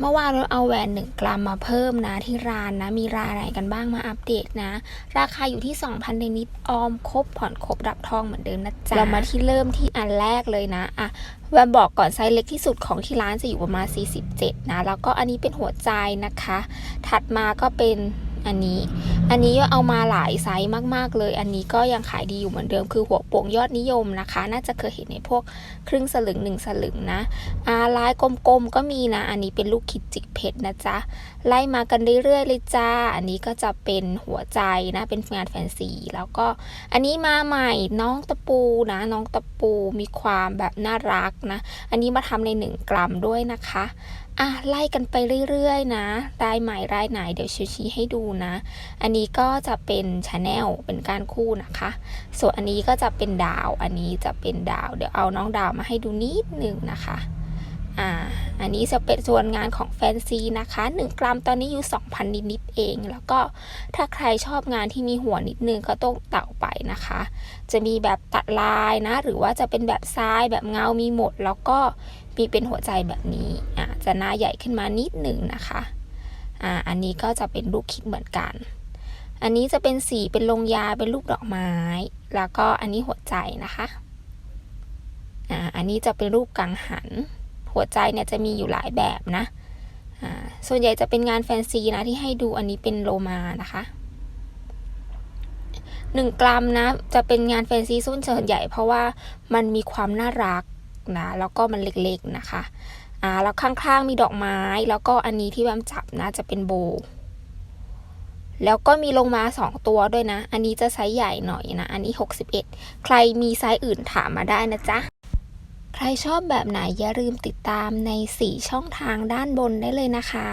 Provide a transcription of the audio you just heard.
เมื่อวานเราเอาแหวนหนึ่งกรัมมาเพิ่มนะที่ร้านนะ มีรายไหนกันบ้างมาอัปเดตนะ ราคาอยู่ที่ 2,000ในนิดออมครบผ่อนครบรับทองเหมือนเดิมนะจ๊ะเรามาที่เริ่มที่อันแรกเลยนะอะแวมบอกก่อนไซส์เล็กที่สุดของที่ร้านจะอยู่ประมาณ 47 นะ แล้วก็อันนี้เป็นหัวใจนะคะ ถัดมาก็เป็นอันนี้ อันนี้ก็เอามาหลายไซส์มาก ๆ เลย อันนี้ก็ยังขายดีอยู่เหมือนเดิม คือหัวโป่งยอดนิยมนะคะ น่าจะเคยเห็นในพวกครึ่งสลึงหนึ่งสลึงนะอาลายกลมๆก็มีนะ อันนี้เป็นลูกคิดจิกเพชรนะจ๊ะ ไล่มากันเรื่อยๆเลยจ้า อันนี้ก็จะเป็นหัวใจนะ เป็นงานแฟนซี แล้วก็อันนี้มาใหม่น้องตะปูนะ น้องตะปูมีความแบบน่ารักนะ อันนี้มาทำใน 1 กรัมด้วยนะคะอะไล่กันไปเรื่อยๆนะรายใหม่รายไหนเดี๋ยวชี้ให้ดูนะ อันนี้ี้ก็จะเป็นชาแนลเป็นการคู่นะคะ ส่วนอันนี้ก็จะเป็นดาว อันนี้จะเป็นดาว เดี๋ยวเอาน้องดาวมาให้ดูนิดนึงนะคะอ่าอันนี้จะเป็นส่วนงานของแฟนซีนะคะ 1 กรัมตอนนี้อยู่ 2,000 นิดๆเอง แล้วก็ถ้าใครชอบงานที่มีหัวนิดนึงก็ต้องเต่าไปนะคะ จะมีแบบตัดลายนะ หรือว่าจะเป็นแบบทรายแบบเงา มีหมด แล้วก็มีเป็นหัวใจแบบนี้อ่าจะหน้าใหญ่ขึ้นมานิดหนึ่งนะคะอ่าอันนี้ก็จะเป็นลูกคิดเหมือนกัน อันนี้จะเป็นสีเป็นลงยาเป็นรูปดอกไม้ แล้วก็อันนี้หัวใจนะคะอ่าอันนี้จะเป็นรูปกังหัน หัวใจเนี่ยจะมีอยู่หลายแบบนะอ่าส่วนใหญ่จะเป็นงานแฟนซีนะที่ให้ดูอันนี้เป็นโลมานะคะหนึ่งกรัมนะจะเป็นงานแฟนซีส่วนส่วนใหญ่ เพราะว่ามันมีความน่ารักนะแล้วก็มันเล็กๆนะคะอ่าแล้วข้างๆมีดอกไม้ แล้วก็อันนี้ที่แวมจับนะจะเป็นโบ แล้วก็มีลงมาสองตัวด้วยนะ อันนี้จะไซส์ใหญ่หน่อยนะ อันนี้ 61 ใครมีไซส์อื่นถามมาได้นะจ๊ะ ใครชอบแบบไหนอย่าลืมติดตามใน 4 ช่องทางด้านบนได้เลยนะคะ